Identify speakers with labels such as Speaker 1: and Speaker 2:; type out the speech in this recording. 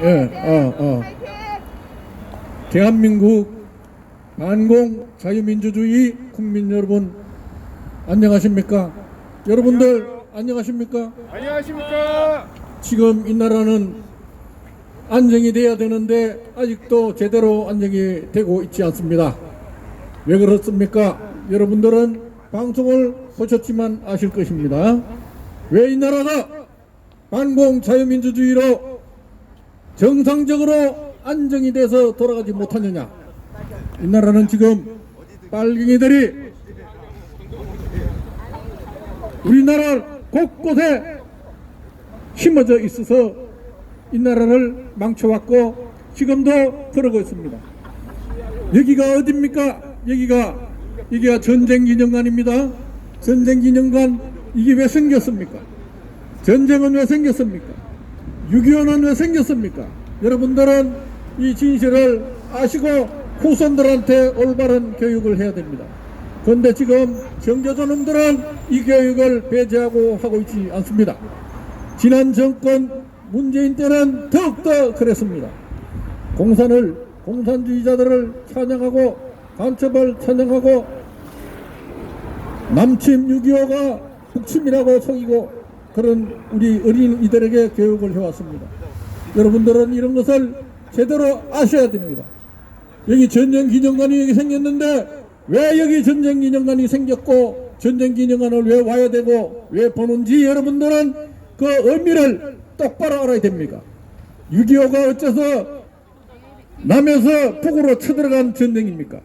Speaker 1: 예, 어, 어. 대한민국 반공 자유민주주의 국민 여러분 안녕하십니까? 여러분들 안녕하십니까?
Speaker 2: 안녕하십니까?
Speaker 1: 지금 이 나라는 안정이 돼야 되는데 아직도 제대로 안정이 되고 있지 않습니다. 왜 그렇습니까? 여러분들은 방송을 보셨지만 아실 것입니다. 왜 이 나라가 반공 자유민주주의로 정상적으로 안정이 돼서 돌아가지 못하느냐? 이 나라는 지금 빨갱이들이 우리나라 곳곳에 심어져 있어서 이 나라를 망쳐왔고 지금도 그러고 있습니다. 여기가 어딥니까? 여기가 여기가 전쟁 기념관입니다. 전쟁 기념관 이게 왜 생겼습니까? 전쟁은 왜 생겼습니까? 6.25는 왜 생겼습니까? 여러분들은 이 진실을 아시고 후손들한테 올바른 교육을 해야 됩니다. 그런데 지금 정교조놈들은 이 교육을 배제하고 하고 있지 않습니다. 지난 정권 문재인 때는 더욱더 그랬습니다. 공산을 공산주의자들을 찬양하고 간첩을 찬양하고 남침 6.25가 북침이라고 속이고 그런 우리 어린이들에게 교육을 해왔습니다. 여러분들은 이런 것을 제대로 아셔야 됩니다. 여기 전쟁기념관이 여기 생겼는데 왜 여기 전쟁기념관이 생겼고 전쟁기념관을 왜 와야 되고 왜 보는지 여러분들은 그 의미를 똑바로 알아야 됩니까? 6.25가 어째서 남에서 북으로 쳐들어간 전쟁입니까?